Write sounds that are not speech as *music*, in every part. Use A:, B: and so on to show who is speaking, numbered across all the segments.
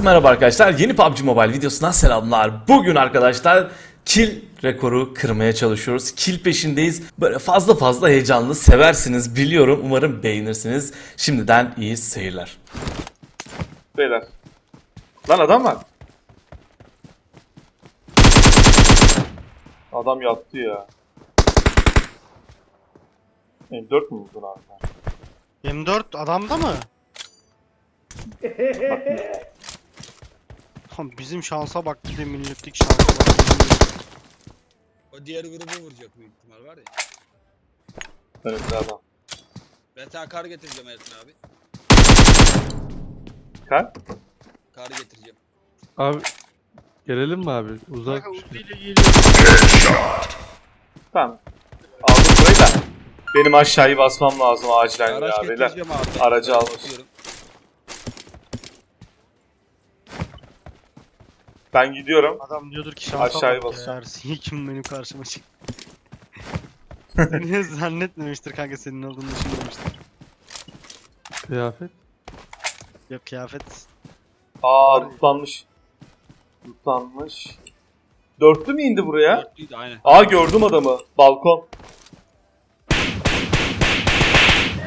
A: Herkese merhaba arkadaşlar. Yeni PUBG Mobile videosundan selamlar. Bugün arkadaşlar kill rekoru kırmaya çalışıyoruz. Kill peşindeyiz. Böyle fazla fazla heyecanlı. Seversiniz biliyorum. Umarım beğenirsiniz. Şimdiden iyi seyirler. Beyler. Lan adam var. Adam yattı ya. M4 mü vurdun abi?
B: M4 adamda mı? Lan Bizim şansa bak bir de milletlik şansa bak.
C: O diğer grubu vuracak büyük ihtimal var ya.
A: Adam.
C: Ben sana kar getireceğim Ersin abi.
A: Kar?
C: Kar getireceğim.
D: Abi gelelim mi abi? Uzak.
B: Kanka ultiyle geliyor.
A: Tamam. Aldım burayı da. Benim aşağıyı basmam lazım acilen
C: Araç
A: ya beyler.
C: getireceğim abi.
A: Aracı almış.
C: bakıyorum.
A: Ben gidiyorum.
B: Adam diyordur ki şansa
A: Aşağıya
B: bak
A: basıyor.
B: ya. Ersin kim benim karşıma çık. *laughs* Seni zannetmemiştir kanka senin olduğunu düşünmemiştir.
D: Kıyafet.
B: Yok kıyafet.
A: Aa lootlanmış. Lootlanmış. Dörtlü mü indi buraya?
C: Dörtlüydü aynen.
A: Aa gördüm adamı. Balkon.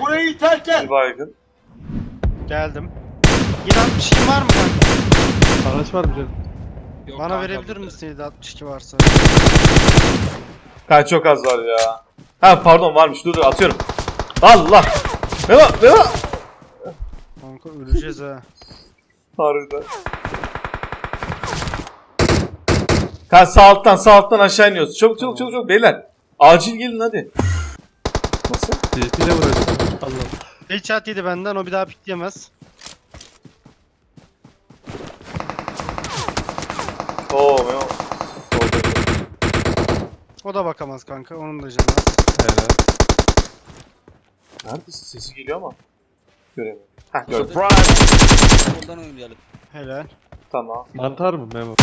C: Burayı terk
A: Bir baygın.
B: Geldim. 762 var mı kanka?
D: Araç var mı canım?
C: Yok
B: Bana
C: kanka,
B: verebilir
C: burada.
B: misin 762 varsa?
A: Ha çok az var ya. Ha pardon varmış. Dur dur atıyorum. Allah. Ne var? Ne var?
B: Kanka öleceğiz ha.
A: Harbiden. Ha sağ alttan sağ alttan aşağı iniyoruz. Çabuk çabuk çabuk çabuk beyler. Acil gelin hadi. Nasıl?
D: TP ile vuracağım. Allah.
B: Headshot yedi benden o bir daha pikleyemez.
A: Oo Memo. Solda.
B: O da bakamaz kanka onun da canı. var.
D: Helal.
A: Neredesin? Sesi geliyor ama. Göremiyorum. Heh gördüm.
C: Oradan oynayalım.
B: Helal.
A: Tamam.
D: Mantar mı Memo?
B: O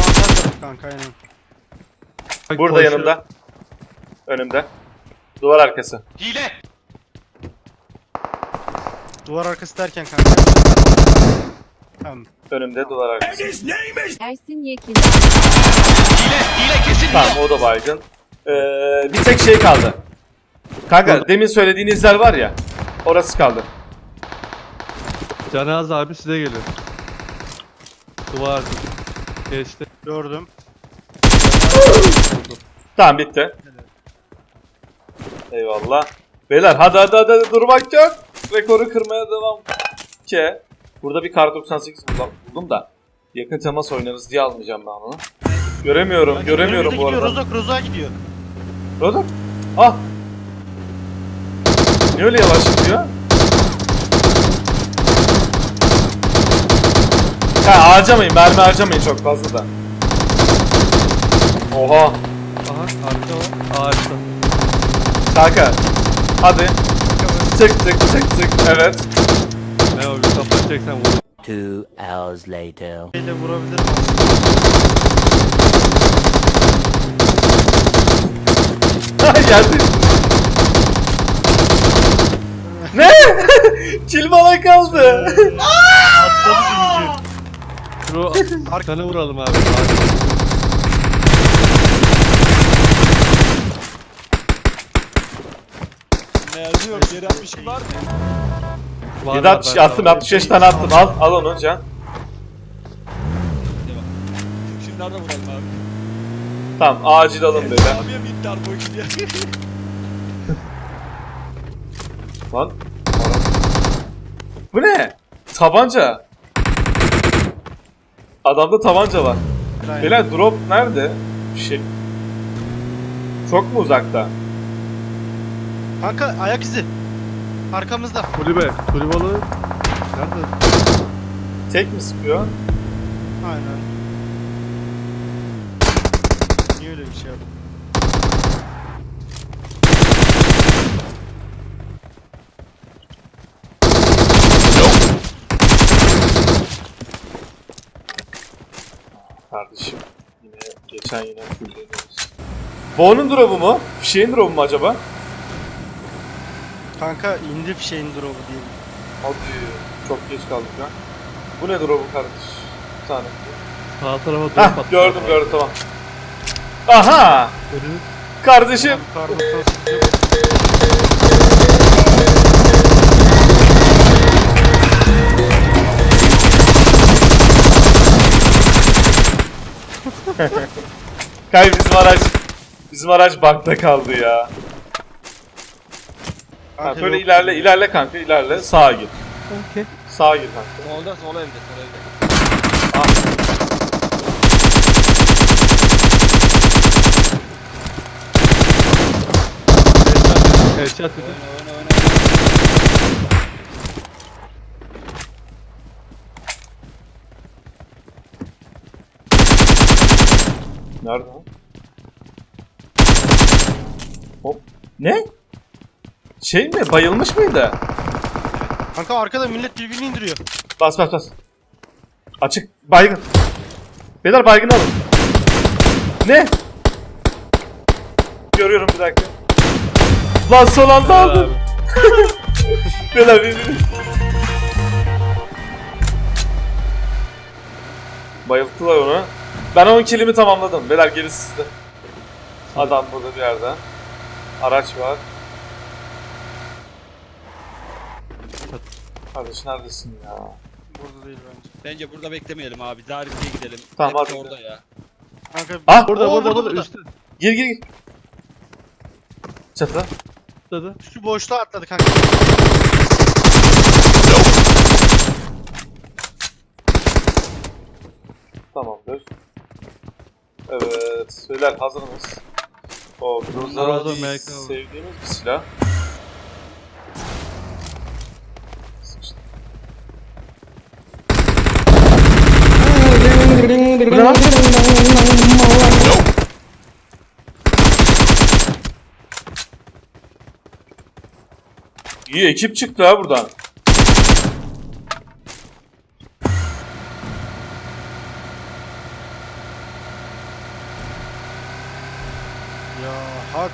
B: mantar tarafı kanka aynen.
D: Bak,
A: Burada
D: koşuyor.
A: yanımda. Önümde. Duvar arkası.
B: Duvar arkası derken kanka. Tamam.
A: Önümde duvar arkası.
E: Ersin Yekin.
A: Tamam o da baygın. Ee, bir tek şey kaldı. Kanka demin söylediğin izler var ya. Orası kaldı.
D: Canaz abi size geliyor. Duvar. Geçti.
B: Gördüm.
A: Tamam bitti. Eyvallah. Beyler hadi hadi hadi, hadi durmak yok. Rekoru kırmaya devam. Ke. Burada bir kar 98 buldum, buldum da. Yakın temas oynarız diye almayacağım ben onu. Göremiyorum, göremiyorum bu arada.
B: Rozok Rozok'a gidiyor.
A: Rozok. Ah. Niye öyle yavaş gidiyor? Ha harcamayın, mermi harcamayın çok fazla da. Oha.
D: Aha arka var. Ağaçta.
A: Kanka. Hadi. Tık tık tık tık. Evet.
D: Memo bir kafa çeksen vur.
F: Two hours later.
B: Şeyle vurabilirim.
A: Geldi. ne? *laughs* Kill bana kaldı.
B: Atladı çünkü.
D: Şunu arkana vuralım abi.
C: Mermi yok. Geri atmış var mı?
D: Var,
A: 7
D: var,
A: attım, 65 tane attım. Al, al onu can.
C: Devam. Şunları da vuralım abi.
A: Tamam acil alın böyle.
C: Abiye bitti arpa gidiyor. *laughs*
A: Lan. Bu ne? Tabanca. Adamda tabanca var. Beyler drop nerede? Bir şey. Çok mu uzakta?
B: Kanka ayak izi. Arkamızda.
D: Kulübe. Kulübalı. Nerede?
A: Tek mi sıkıyor?
B: Aynen. Niye öyle bir şey yaptın?
A: Kardeşim. Yine geçen yine fulleniyoruz. Bo'nun drop'u mu? Fişeğin drop'u mu acaba?
B: Kanka indi şeyin drop'u diye.
A: Hadi. Çok geç kaldık ha. Bu nedir o bu kardeş? Bir tane.
D: Sağ tarafa doğru
A: Hah
D: patladı.
A: gördüm gördüm tamam. Aha!
D: Önünü-
A: Kardeşim.
B: Yok.
A: Kay bizim araç. Bizim araç bakta kaldı ya. Ha,
B: Kanka
A: böyle
B: yok.
A: ilerle ilerle kanka ilerle sağa git.
D: Okey.
A: Sağa git kanka.
C: Solda sol evde sol evde.
D: Headshot dedi.
C: Oyna oyna oyna.
A: Nerede o? Hop. Ne? Şey mi? Bayılmış mıydı?
B: Kanka arkada millet birbirini indiriyor.
A: Bas bas bas. Açık. Baygın. Beyler baygın alın. Ne? Görüyorum bir dakika. Lan son anda aldım. *laughs* Beyler bir bir. Bayılttılar onu. Ben 10 kilimi tamamladım. Beyler gerisi sizde. Adam burada bir yerde. Araç var. Kardeş neredesin ya?
B: Burada değil bence.
C: Bence burada beklemeyelim abi. Zarifli'ye gidelim.
A: Tamam,
C: Hepsi
A: hadi.
C: orada ya.
B: Kanka
A: Ah!
D: Burada
B: Oo,
D: burada burada üstte.
A: Gir gir gir. Çatı.
D: Atladı.
B: Şu boşluğa atladı kanka.
A: Tamamdır. Evet. Söyler hazır mıyız? O Groza
D: Groza MK.
A: sevdiğimiz bir silah. Bu ne lan? İyi ekip çıktı ha buradan.
B: Ya hak.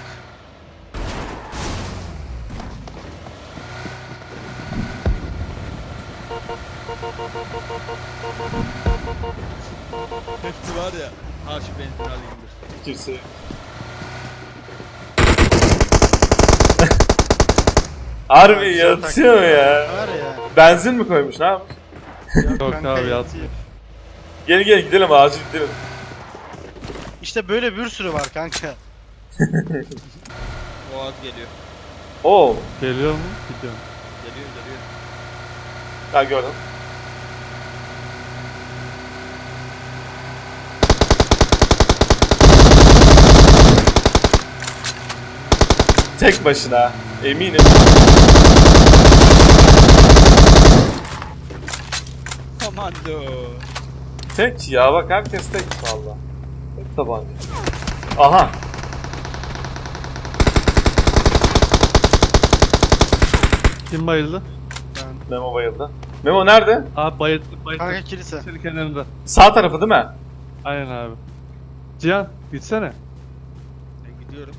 C: Hepsi var ya. Ha şu benzin alayımdır.
A: Kimse. *laughs* Harbi
B: Güzel
A: yatıyor ya.
B: Var ya.
A: Benzin mi koymuş ne yapmış?
D: Yok
B: kanka,
D: abi
B: yatıyor.
A: Gel gel gidelim acil gidelim.
B: İşte böyle bir sürü var kanka. *laughs*
C: Boğaz geliyor.
A: Oo,
D: Geliyor mu? Gidiyorum.
C: Geliyor geliyor.
A: ha gördüm. Tek başına eminim.
C: Komando.
A: Tek ya bak herkes tek valla. Tek tabanca. Aha.
D: Kim bayıldı?
B: Ben.
A: Memo bayıldı. Memo nerede?
D: Abi bayıldı.
B: Kanka
D: Bayıldı.
B: kilise.
D: Senin kenarında.
A: Sağ tarafı değil mi?
D: Aynen abi. Cihan gitsene.
C: Ben gidiyorum.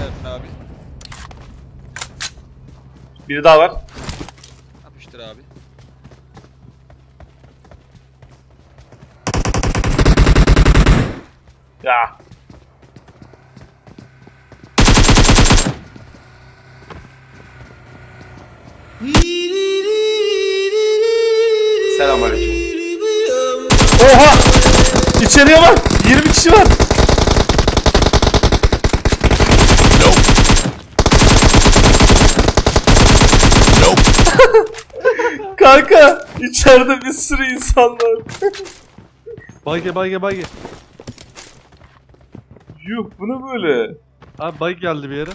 C: Evet abi.
A: Biri daha var.
C: Yapıştır abi.
A: Ya. Selamünaleyküm. Oha! İçeriye bak. 20 kişi var. *laughs* Kanka içeride bir sürü insan var.
D: Bayge bayge bayge.
A: Yuh bu ne böyle?
D: Abi bayge geldi bir yere.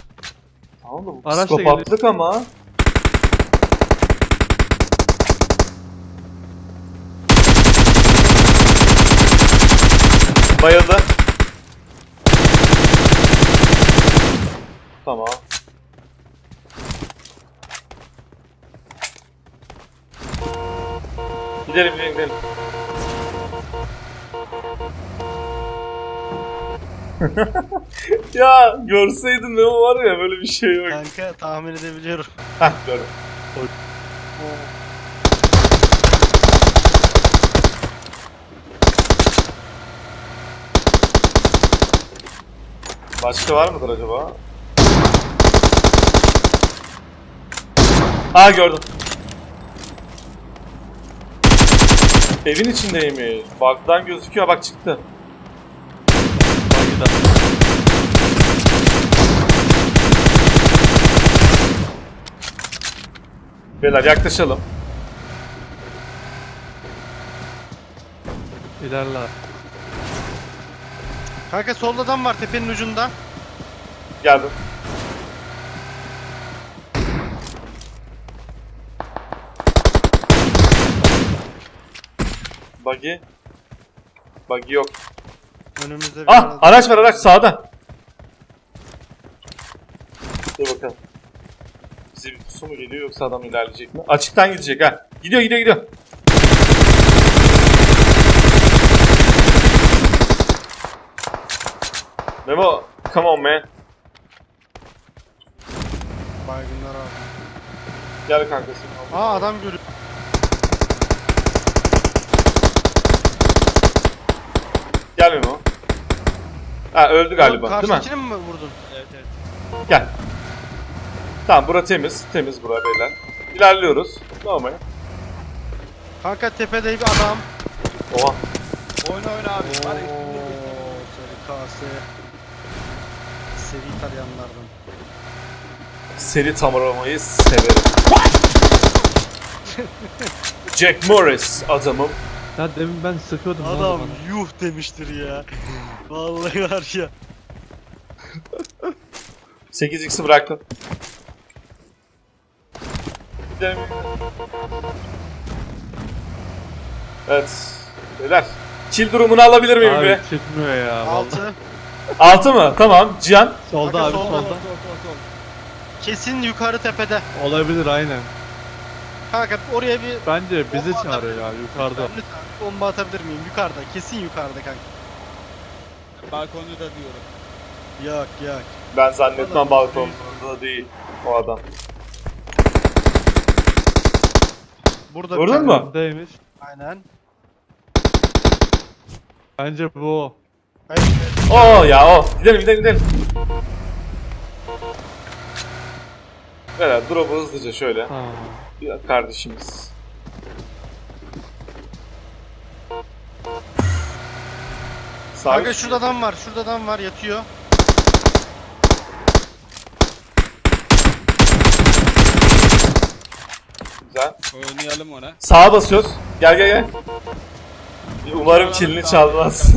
A: Tamam da bu
D: Araçla
A: psikopatlık ama. Bayıldı. Tamam. Gidelim gidelim gidelim. *laughs* ya görseydin Memo var ya böyle bir şey yok.
B: Kanka tahmin edebiliyorum.
A: Heh gördüm. Başka var mıdır acaba? Aa gördüm. Evin içindeymiş. Bug'dan gözüküyor bak çıktı.
D: Buggy'da.
A: Beyler yaklaşalım.
D: İlerle.
B: Kanka solda adam var tepenin ucunda.
A: Geldim. Buggy. Buggy yok.
B: Önümüzde bir
A: Ah
B: arada-
A: araç var araç sağda. Dur bakalım. Bize bir pusu mu geliyor yoksa adam ilerleyecek mi? Açıktan gidecek ha. Gidiyor gidiyor gidiyor. Memo, come on man.
B: Baygınlar abi.
A: Gel kankası.
B: Aa adam görüyor.
A: Gel Memo. Ha öldü galiba değil mi?
B: Karşıdakini mi vurdun?
C: Evet evet.
A: Gel. Tamam bura temiz. Temiz bura beyler. İlerliyoruz. Normal.
B: Kanka tepede bir adam.
A: Oha.
C: Oyna oyna abi. Var ya,
B: Oo,
C: üstünde
B: sarı kase. Seri İtalyanlardan.
A: Seri tamamlamayı severim. *laughs* Jack Morris adamım.
D: Ya demin ben sıkıyordum lan
B: Adam
D: adamı.
B: yuh demiştir ya. Vallahi var ya.
A: 8x'i bıraktım. Gidelim. Evet. Beyler. Kill durumunu alabilir miyim
D: Abi
A: be?
D: çıkmıyor ya. vallahi.
B: Altı.
A: 6 mı? Tamam. Cihan.
D: Solda
B: Kanka
D: abi
B: solda,
D: solda.
C: Sol sol sol.
B: Kesin yukarı tepede.
D: Olabilir aynen.
B: Kanka oraya bir
D: Bence bizi çağırıyor ya yukarıda.
B: Ben lütfen bomba atabilir miyim? Yukarıda. Kesin yukarıda kanka.
C: Balkonda da diyorum.
B: Yok yok.
A: Ben zannetmem balkonunda değil o adam.
B: Burada
A: Vurdun
B: tane-
A: mu?
D: Öndeymiş.
B: Aynen.
D: Bence bu o.
B: Hayır.
A: Oo ya o. Gidelim gidelim gidelim. Beyler drop'u hızlıca şöyle.
D: Tamam.
A: Bir kardeşimiz. Sağ
B: Kanka şurada adam var. Şurada adam var yatıyor.
A: Güzel.
C: Oynayalım ona.
A: Sağa basıyoruz. Gel gel gel. Umarım kilini çalmaz. *laughs*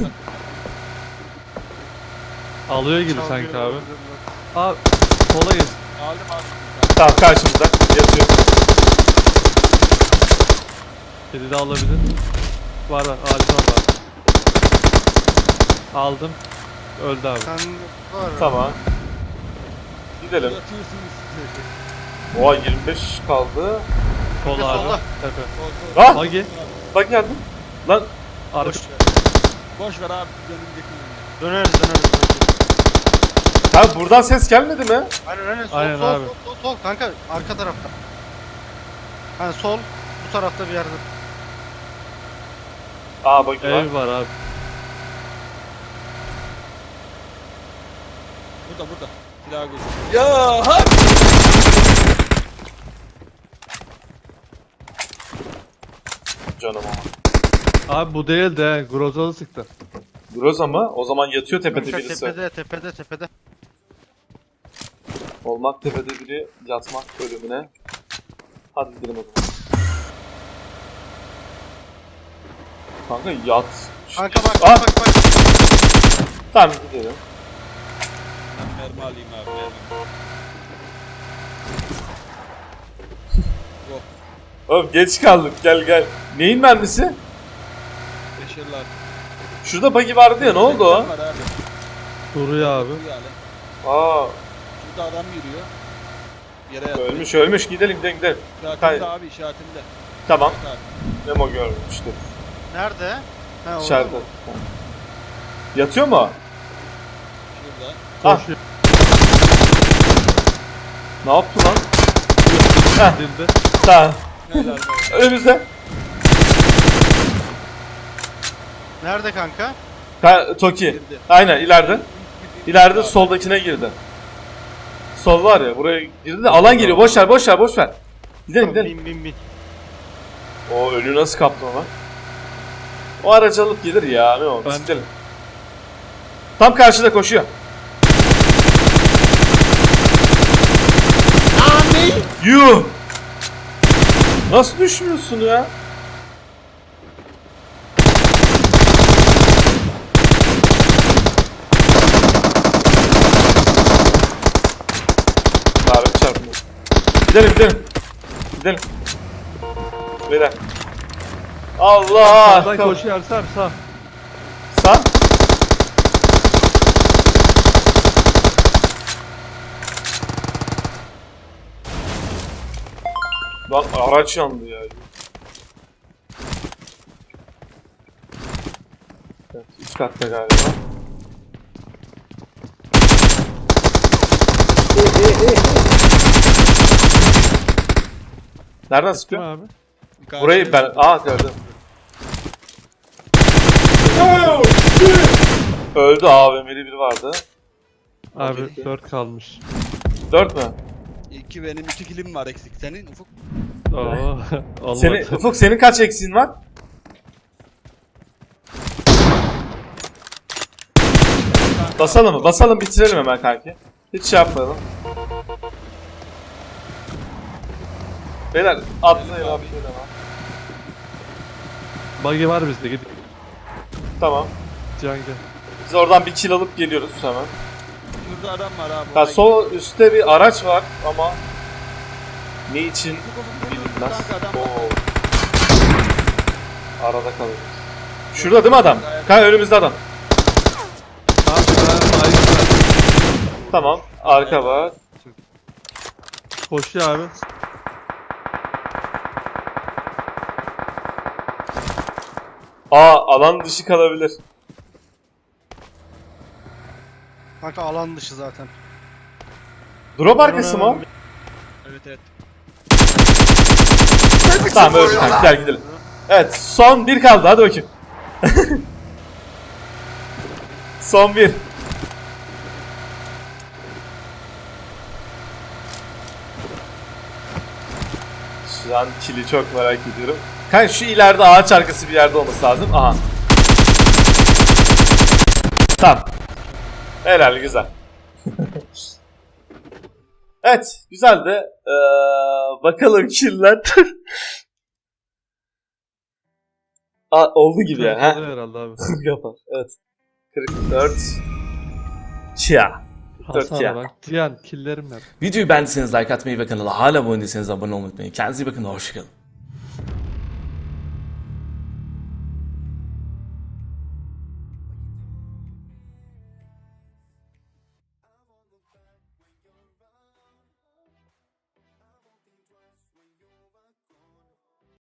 D: Alıyor gibi sanki abi. Abi sola.
C: Aldım aldım.
A: tamam karşımızda yatıyor.
D: Kedi de alabilir. Var var. Ağacı var var. Aldım. Öldü abi.
B: Sen var.
A: Tamam. Gidelim.
C: Yatıyorsunuz.
A: Oha 25 kaldı.
D: Sol
B: Solda.
D: abi. Tepe.
C: Sol sol.
A: Ah!
D: Buggy.
A: Bak geldim. Lan
D: Arka.
C: Boş ver. Boş ver abi. Önümdeki
B: Döneriz döneriz.
A: ha buradan ses gelmedi mi?
B: Aynen aynen sol
D: Aynen
B: sol,
D: abi.
B: sol sol sol kanka arka tarafta. Hani sol bu tarafta bir yerde.
A: Aa bak.
D: Ev var abi.
C: Burada burada. Silah gözüküyor. Ya ha!
A: Canım ama.
D: Abi bu değil de Grozalı sıktı.
A: Groz ama o zaman yatıyor tepede
B: Kanka
A: birisi.
B: tepede tepede tepede.
A: Olmak tepede biri yatmak bölümüne. Hadi gidelim o zaman. Kanka yat.
B: Kanka bak
A: Ah!
B: bak bak.
A: Tamam gidelim.
C: Mermi alayım abi. Mermi.
A: Oğlum geç kaldık gel gel. Neyin mermisi?
C: Beşerler.
A: Şurada buggy vardı ya ne oldu o?
C: Var abi.
D: Duruyor abi.
C: Dur yani.
A: Aa
C: Şurada adam yürüyor. Yere yatıyor.
A: ölmüş ölmüş gidelim gidelim gidelim.
C: İşaretinde abi işaretinde.
A: Tamam
C: Bak abi.
A: Memo görmüştür.
B: Nerede? Ha, orada
A: İçeride. Yatıyor mu?
C: burada.
A: Ah.
D: Koşuyor.
A: Ne yaptı lan?
D: Dilde.
A: Tamam.
C: Helal be.
A: Önümüzde.
B: Nerede kanka?
A: Ka- Toki. Aynen ileride. İleride soldakine girdi. Sol var ya buraya girdi de alan geliyor. Boş ver boş ver boş ver. Gidelim gidelim.
B: Bin bin bin.
A: O önü nasıl kaptı ama? O aracı alıp gelir ya. Ne oldu?
D: Ben-
A: Gidelim. Tam karşıda koşuyor. Yuh! Nasıl düşmüyorsun ya? Abi çarpma. Gidelim gidelim. Gidelim. Beyler. Allah!
D: Sağdan koşuyor sağ.
A: Sağ. Lan araç yandı ya. Evet, üst katta galiba. Nereden sıkıyor?
D: abi?
A: Burayı ben... Aa gördüm. Öldü AVM'li biri vardı.
D: Abi 4 kalmış.
A: 4 mü?
C: İki benim iki kilim var eksik. Senin ufuk.
D: Oo. Olmadı.
A: Senin, *laughs* Ufuk senin kaç eksiğin var? Basalım mı? Basalım bitirelim hemen kanki. Hiç şey yapmayalım. Beyler atlayın abi.
D: Buggy var bizde gidip.
A: Tamam.
D: Can gel.
A: Biz oradan bir kill alıp geliyoruz hemen.
C: Şurada adam var abi.
A: Ya sol üstte bir araç var ama ne için bilinmez. Oo. Arada kalıyoruz. Şurada değil mi adam? Kanka önümüzde adam. Tamam. Arka var.
D: Koşuyor abi.
A: Aa alan dışı kalabilir.
B: Kanka alan dışı zaten.
A: Drop arkası mı?
C: Evet evet.
A: Tamam öyle kanka gel gidelim. Evet son bir kaldı hadi bakayım. *laughs* son bir. Şu an kili çok merak ediyorum. Kanka şu ileride ağaç arkası bir yerde olması lazım. Aha. Tamam. Helal güzel. evet güzeldi. Ee, bakalım killer. *laughs* Aa, oldu gibi ya. Ha?
D: Herhalde abi. *laughs*
A: Yapar. Evet. 44. Chia.
D: Hasan
A: ya.
D: bak. Cihan killerim var.
A: Videoyu beğendiyseniz like atmayı ve kanala hala abone değilseniz abone olmayı unutmayın. Kendinize iyi bakın. Hoşçakalın.